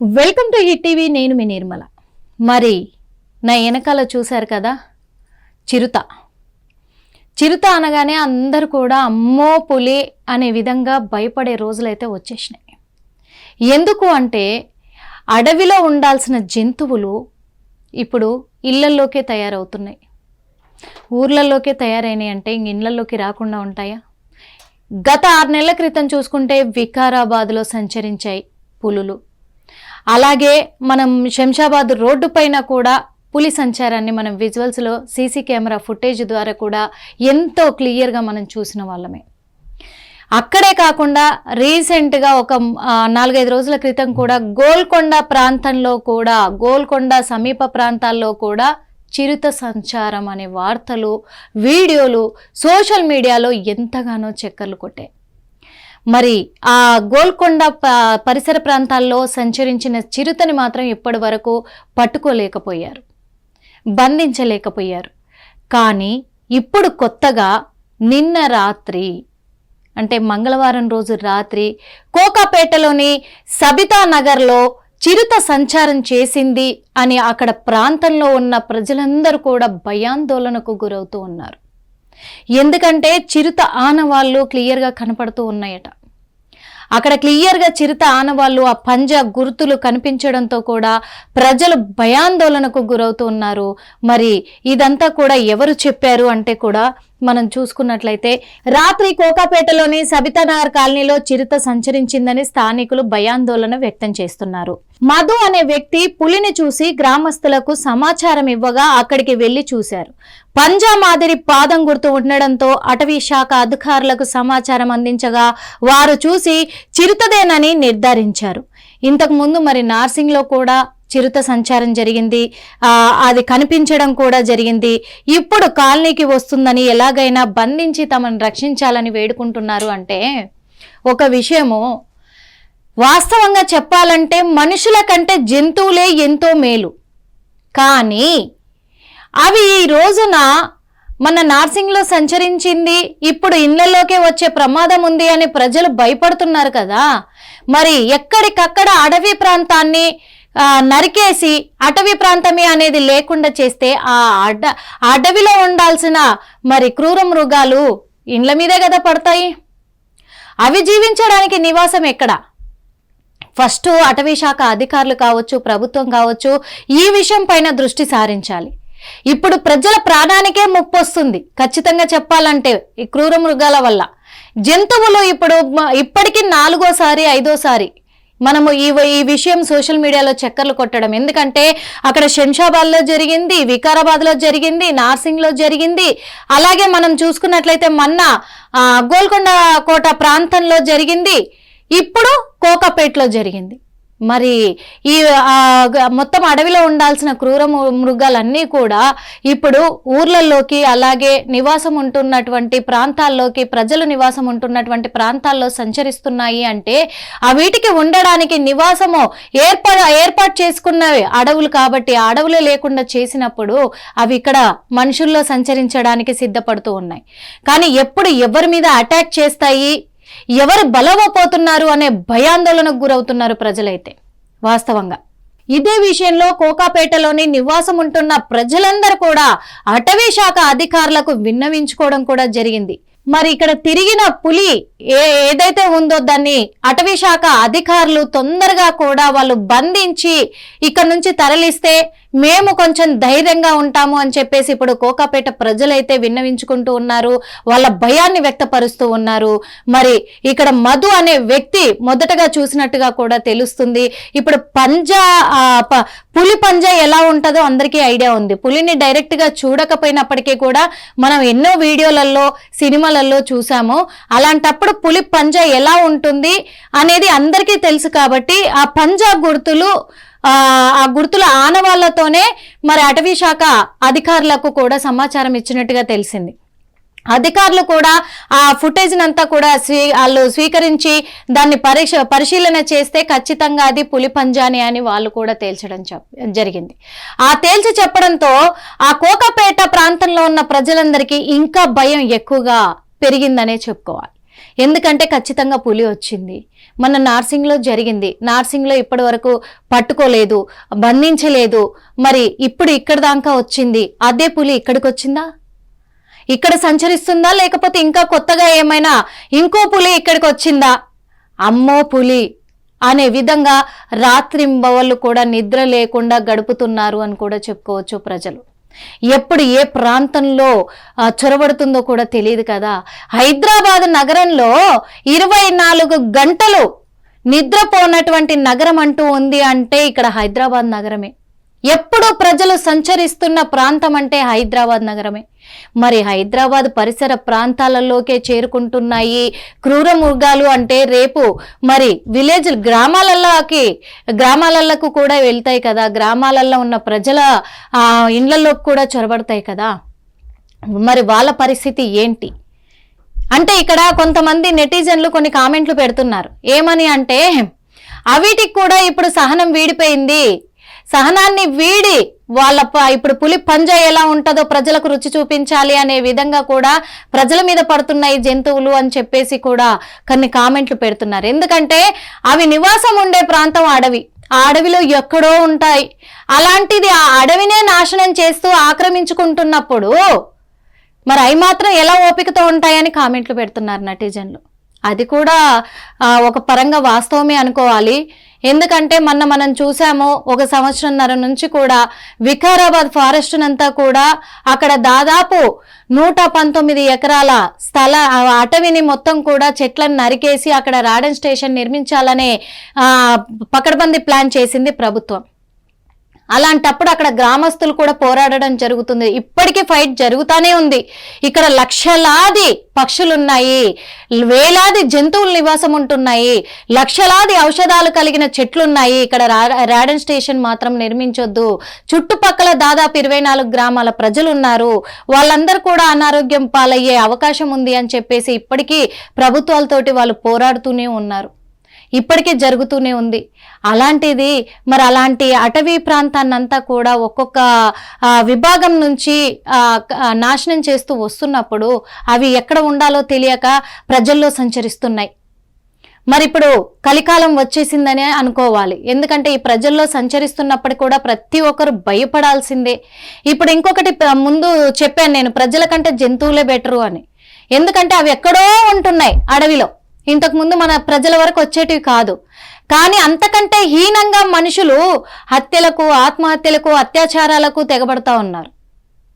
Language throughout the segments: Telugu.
వెల్కమ్ టు హిట్ టీవీ నేను మీ నిర్మల. మరి నా వెనకాల చూశారు కదా చిరుత. చిరుత అనగానే అందరు కూడా అమ్మో పులి అనే విధంగా భయపడే రోజులైతే వచ్చేసినాయి. ఎందుకు అంటే అడవిలో ఉండాల్సిన జంతువులు ఇప్పుడు ఇళ్ళల్లోకే తయారవుతున్నాయి. ఊర్లలోకే తయారైనాయి అంటే ఇంక ఇళ్ళలోకి రాకుండా ఉంటాయా? గత ఆరు నెలల క్రితం చూసుకుంటే వికారాబాద్లో సంచరించాయి పులులు. అలాగే మనం శంషాబాద్ రోడ్డు పైన కూడా పులి సంచారాన్ని మనం విజువల్స్లో సీసీ కెమెరా ఫుటేజ్ ద్వారా కూడా ఎంతో క్లియర్గా మనం చూసిన వాళ్ళమే. అక్కడే కాకుండా రీసెంట్గా ఒక నాలుగైదు రోజుల క్రితం కూడా గోల్కొండ ప్రాంతంలో కూడా గోల్కొండ సమీప ప్రాంతాల్లో కూడా చిరుత సంచారం అనే వార్తలు వీడియోలు సోషల్ మీడియాలో ఎంతగానో చక్కర్లు కొట్టాయి. మరి ఆ గోల్కొండ పరిసర ప్రాంతాల్లో సంచరించిన చిరుతని మాత్రం ఇప్పటి వరకు పట్టుకోలేకపోయారు. బంధించలేకపోయారు. కానీ ఇప్పుడు కొత్తగా నిన్న రాత్రి అంటే మంగళవారం రోజు రాత్రి కోకాపేటలోని సబితా నగర్లో చిరుత సంచారం చేసింది అని అక్కడ ప్రాంతంలో ఉన్న ప్రజలందరూ కూడా భయాందోళనకు గురవుతూ ఉన్నారు. ఎందుకంటే చిరుత ఆనవాళ్ళు క్లియర్గా కనపడుతూ ఉన్నాయట. అక్కడ క్లియర్గా చిరుత ఆనవాళ్ళు ఆ పంజా గుర్తులు కనిపించడంతో కూడా ప్రజలు భయాందోళనకు గురవుతూ ఉన్నారు. మరి ఇదంతా కూడా ఎవరు చెప్పారు అంటే కూడా మనం చూసుకున్నట్లయితే రాత్రి కోకాపేటలోని సబితానగర్ కాలనీలో చిరుత సంచరించిందని స్థానికులు భయాందోళన వ్యక్తం చేస్తున్నారు. మధు అనే వ్యక్తి పులిని చూసి గ్రామస్తులకు సమాచారం ఇవ్వగా అక్కడికి వెళ్ళి చూశారు. పంజా మాదిరి పాదం గుర్తు ఉండడంతో అటవీ శాఖ అధికారులకు సమాచారం అందించగా వారు చూసి చిరుతదేనని నిర్ధారించారు. ఇంతకు ముందు మరి నార్సింగ్లో కూడా చిరుత సంచారం జరిగింది. అది కనిపించడం కూడా జరిగింది. ఇప్పుడు కాలనీకి వస్తుందని ఎలాగైనా బంధించి తమను రక్షించాలని వేడుకుంటున్నారు అంటే ఒక విషయము. వాస్తవంగా చెప్పాలంటే మనుషుల కంటే జంతువులే ఎంతో మేలు. కానీ అవి ఈ రోజున మన నార్సింగ్లో సంచరించింది ఇప్పుడు ఇళ్ళలోకే వచ్చే ప్రమాదం ఉంది అని ప్రజలు భయపడుతున్నారు కదా. మరి ఎక్కడికక్కడ అడవి ప్రాంతాన్ని నరికేసి అటవీ ప్రాంతమే అనేది లేకుండా చేస్తే ఆ అడ అడవిలో ఉండాల్సిన మరి క్రూర మృగాలు ఇండ్ల మీదే కదా పడతాయి? అవి జీవించడానికి నివాసం ఎక్కడ? ఫస్ట్ అటవీ శాఖ అధికారులు కావచ్చు ప్రభుత్వం కావచ్చు ఈ విషయం పైన దృష్టి సారించాలి. ఇప్పుడు ప్రజల ప్రాణానికే ముప్పు వస్తుంది ఖచ్చితంగా చెప్పాలంటే ఈ క్రూర మృగాల వల్ల. జంతువులు ఇప్పుడు ఇప్పటికీ నాలుగోసారి ఐదోసారి మనము ఈ ఈ విషయం సోషల్ మీడియాలో చక్కర్లు కొట్టడం. ఎందుకంటే అక్కడ శంషాబాద్లో జరిగింది వికారాబాద్లో జరిగింది నార్సింగ్లో జరిగింది. అలాగే మనం చూసుకున్నట్లయితే మొన్న గోల్కొండ కోట ప్రాంతంలో జరిగింది. ఇప్పుడు కోకాపేటలో జరిగింది. మరి ఈ మొత్తం అడవిలో ఉండాల్సిన క్రూర మృగాలన్నీ కూడా ఇప్పుడు ఊర్లలోకి అలాగే నివాసం ఉంటున్నటువంటి ప్రాంతాల్లోకి ప్రజలు నివాసం ఉంటున్నటువంటి ప్రాంతాల్లో సంచరిస్తున్నాయి అంటే ఆ వీటికి ఉండడానికి నివాసము ఏర్పాటు ఏర్పాటు చేసుకున్నవి అడవులు కాబట్టి అడవులు లేకుండా చేసినప్పుడు అవి ఇక్కడ మనుషుల్లో సంచరించడానికి సిద్ధపడుతూ ఉన్నాయి. కానీ ఎప్పుడు ఎవరి మీద అటాక్ చేస్తాయి? ఎవరు బలవపోతున్నారు అనే భయాందోళనకు గురవుతున్నారు ప్రజలైతే. వాస్తవంగా ఇదే విషయంలో కోకాపేటలోని నివాసం ఉంటున్న ప్రజలందరూ కూడా అటవీ శాఖ అధికారులకు విన్నవించుకోవడం కూడా జరిగింది. మరి ఇక్కడ తిరిగిన పులి ఏ ఏదైతే ఉందో దాన్ని అటవీ శాఖ అధికారులు తొందరగా కూడా వాళ్ళు బంధించి ఇక్కడ నుంచి తరలిస్తే మేము కొంచెం ధైర్యంగా ఉంటాము అని చెప్పేసి ఇప్పుడు కోకాపేట ప్రజలైతే విన్నవించుకుంటూ ఉన్నారు. వాళ్ళ భయాన్ని వ్యక్తపరుస్తూ ఉన్నారు. మరి ఇక్కడ మధు అనే వ్యక్తి మొదటగా చూసినట్టుగా కూడా తెలుస్తుంది. ఇప్పుడు పంజా పులి పంజా ఎలా ఉంటుందో అందరికీ ఐడియా ఉంది. పులిని డైరెక్ట్గా చూడకపోయినప్పటికీ కూడా మనం ఎన్నో వీడియోలలో సినిమాలలో చూసాము అలాంటప్పుడు పులి పంజా ఎలా ఉంటుంది అనేది అందరికీ తెలుసు కాబట్టి ఆ పంజా గుర్తులు ఆ గుర్తుల ఆనవాళ్ళతోనే మరి అటవీ శాఖ అధికారులకు కూడా సమాచారం ఇచ్చినట్టుగా తెలిసింది. అధికారులు కూడా ఆ ఫుటేజ్ అంతా కూడా స్వీ వాళ్ళు స్వీకరించి దాన్ని పరీక్ష పరిశీలన చేస్తే ఖచ్చితంగా అది పులి పంజాని అని వాళ్ళు కూడా తేల్చడం జరిగింది. ఆ తేల్చి చెప్పడంతో ఆ కోకపేట ప్రాంతంలో ఉన్న ప్రజలందరికీ ఇంకా భయం ఎక్కువగా పెరిగిందనే చెప్పుకోవాలి. ఎందుకంటే ఖచ్చితంగా పులి వచ్చింది. మన నార్సింగ్లో జరిగింది. నార్సింగ్లో ఇప్పటి వరకు పట్టుకోలేదు బంధించలేదు. మరి ఇప్పుడు ఇక్కడ దాకా వచ్చింది. అదే పులి ఇక్కడికి వచ్చిందా? ఇక్కడ సంచరిస్తుందా? లేకపోతే ఇంకా కొత్తగా ఏమైనా ఇంకో పులి ఇక్కడికి వచ్చిందా? అమ్మో పులి! అనే విధంగా రాత్రింబవళ్ళు కూడా నిద్ర లేకుండా గడుపుతున్నారు అని కూడా చెప్పుకోవచ్చు ప్రజలు. ఎప్పుడు ఏ ప్రాంతంలో ఆ, చొరబడుతుందో కూడా తెలియదు కదా. హైదరాబాద్ నగరంలో ఇరవై నాలుగు గంటలు నిద్రపోనటువంటి నగరం అంటూ ఉంది అంటే ఇక్కడ హైదరాబాద్ నగరమే. ఎప్పుడూ ప్రజలు సంచరిస్తున్న ప్రాంతం అంటే హైదరాబాద్ నగరమే. మరి హైదరాబాద్ పరిసర ప్రాంతాలలోకే చేరుకుంటున్నాయి క్రూర మృగాలు అంటే రేపు మరి విలేజ్ గ్రామాలలోకి గ్రామాలకు కూడా వెళ్తాయి కదా. గ్రామాలలో ఉన్న ప్రజల ఇండ్లలోకి కూడా చొరబడతాయి కదా. మరి వాళ్ళ పరిస్థితి ఏంటి? అంటే ఇక్కడ కొంతమంది నెటిజన్లు కొన్ని కామెంట్లు పెడుతున్నారు. ఏమని అంటే అవిటికి కూడా ఇప్పుడు సహనం వీడిపోయింది. సహనాన్ని వీడి వాళ్ళ ప- ఇప్పుడు పులి పంజ ఎలా ఉంటుందో ప్రజలకు రుచి చూపించాలి అనే విధంగా కూడా ప్రజల మీద పడుతున్నాయి జంతువులు అని చెప్పేసి కూడా కొన్ని కామెంట్లు పెడుతున్నారు. ఎందుకంటే అవి నివాసం ఉండే ప్రాంతం అడవి. ఆ అడవిలో ఎక్కడో ఉంటాయి. అలాంటిది ఆ అడవినే నాశనం చేస్తూ ఆక్రమించుకుంటున్నప్పుడు మరి అవి మాత్రం ఎలా ఓపికతో ఉంటాయని కామెంట్లు పెడుతున్నారు నటిజన్లు. అది కూడా ఒక పరంగా వాస్తవమే అనుకోవాలి. ఎందుకంటే మొన్న మనం చూసాము ఒక సంవత్సరంన్నర నుంచి కూడా వికారాబాద్ ఫారెస్ట్ అంతా కూడా అక్కడ దాదాపు నూట పంతొమ్మిది ఎకరాల స్థల అటవిని మొత్తం కూడా చెట్లను నరికేసి అక్కడ రాడన్ స్టేషన్ నిర్మించాలనే పకడ్బందీ ప్లాన్ చేసింది ప్రభుత్వం. అలాంటప్పుడు అక్కడ గ్రామస్తులు కూడా పోరాడడం జరుగుతుంది. ఇప్పటికీ ఫైట్ జరుగుతానే ఉంది. ఇక్కడ లక్షలాది పక్షులున్నాయి. వేలాది జంతువులు నివాసం ఉంటున్నాయి. లక్షలాది ఔషధాలు కలిగిన చెట్లున్నాయి. ఇక్కడ రా- రాడన్ స్టేషన్ మాత్రం నిర్మించొద్దు. చుట్టుపక్కల దాదాపు ఇరవై నాలుగు గ్రామాల ప్రజలు ఉన్నారు వాళ్ళందరూ కూడా అనారోగ్యం పాలయ్యే అవకాశం ఉంది అని చెప్పేసి ఇప్పటికీ ప్రభుత్వాలతోటి వాళ్ళు పోరాడుతూనే ఉన్నారు. ఇప్పటికే జరుగుతూనే ఉంది. అలాంటిది మరి అలాంటి అటవీ ప్రాంతాన్నంతా కూడా ఒక్కొక్క విభాగం నుంచి నాశనం చేస్తూ వస్తున్నప్పుడు అవి ఎక్కడ ఉండాలో తెలియక ప్రజల్లో సంచరిస్తున్నాయి. మరి ఇప్పుడు కలికాలం వచ్చేసిందనే అనుకోవాలి. ఎందుకంటే ఈ ప్రజల్లో సంచరిస్తున్నప్పుడు కూడా ప్రతి ఒక్కరు భయపడాల్సిందే. ఇప్పుడు ఇంకొకటి ముందు చెప్పాను నేను ప్రజల కంటే జంతువులే బెటరు అని. ఎందుకంటే అవి ఎక్కడో ఉంటున్నాయి అడవిలో. ఇంతకుముందు మన ప్రజల వరకు వచ్చేటివి కాదు. కానీ అంతకంటే హీనంగా మనుషులు హత్యలకు ఆత్మహత్యలకు అత్యాచారాలకు తెగబడతా ఉన్నారు.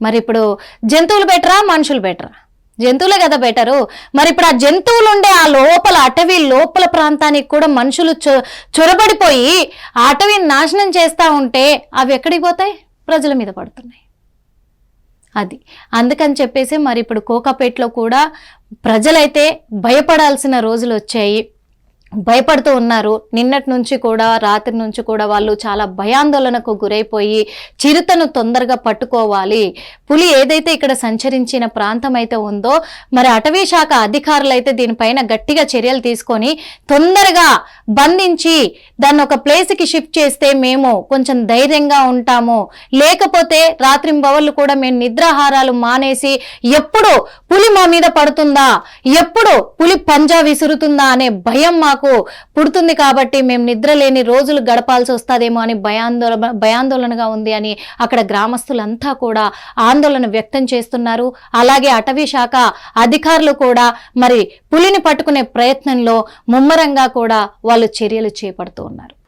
మరి ఇప్పుడు జంతువులు బెటరా మనుషులు బెటరా? జంతువులే కదా బెటరు. మరి ఇప్పుడు ఆ జంతువులు ఉండే ఆ లోపల అటవీ లోపల ప్రాంతానికి కూడా మనుషులు చొరబడిపోయి ఆ అటవీని నాశనం చేస్తూ ఉంటే అవి ఎక్కడికి పోతాయి? ప్రజల మీద పడుతున్నాయి. అది. అందుకని చెప్పేసి మరి ఇప్పుడు కోకాపేటలో కూడా ప్రజలైతే భయపడాల్సిన రోజులు వచ్చాయి. భయపడుతూ ఉన్నారు. నిన్నటి నుంచి కూడా రాత్రి నుంచి కూడా వాళ్ళు చాలా భయాందోళనకు గురైపోయి చిరుతను తొందరగా పట్టుకోవాలి. పులి ఏదైతే ఇక్కడ సంచరించిన ప్రాంతం అయితే ఉందో మరి అటవీ శాఖ అధికారులు అయితే దీనిపైన గట్టిగా చర్యలు తీసుకొని తొందరగా బంధించి దాన్ని ఒక ప్లేస్కి షిఫ్ట్ చేస్తే మేము కొంచెం ధైర్యంగా ఉంటాము. లేకపోతే రాత్రింబవళ్ళు కూడా మేము నిద్రాహారాలు మానేసి ఎప్పుడు పులి మా మీద పడుతుందా? ఎప్పుడు పులి పంజా విసురుతుందా అనే భయం మాకు పుడుతుంది కాబట్టి మేము నిద్రలేని రోజులు గడపాల్సి వస్తుందేమో అని భయాందోళన భయాందోళనగా ఉంది అని అక్కడ గ్రామస్తులంతా కూడా ఆందోళన వ్యక్తం చేస్తున్నారు. అలాగే అటవీ శాఖ అధికారులు కూడా మరి పులిని పట్టుకునే ప్రయత్నంలో ముమ్మరంగా కూడా వాళ్ళు చర్యలు చేపడుతూ ఉన్నారు.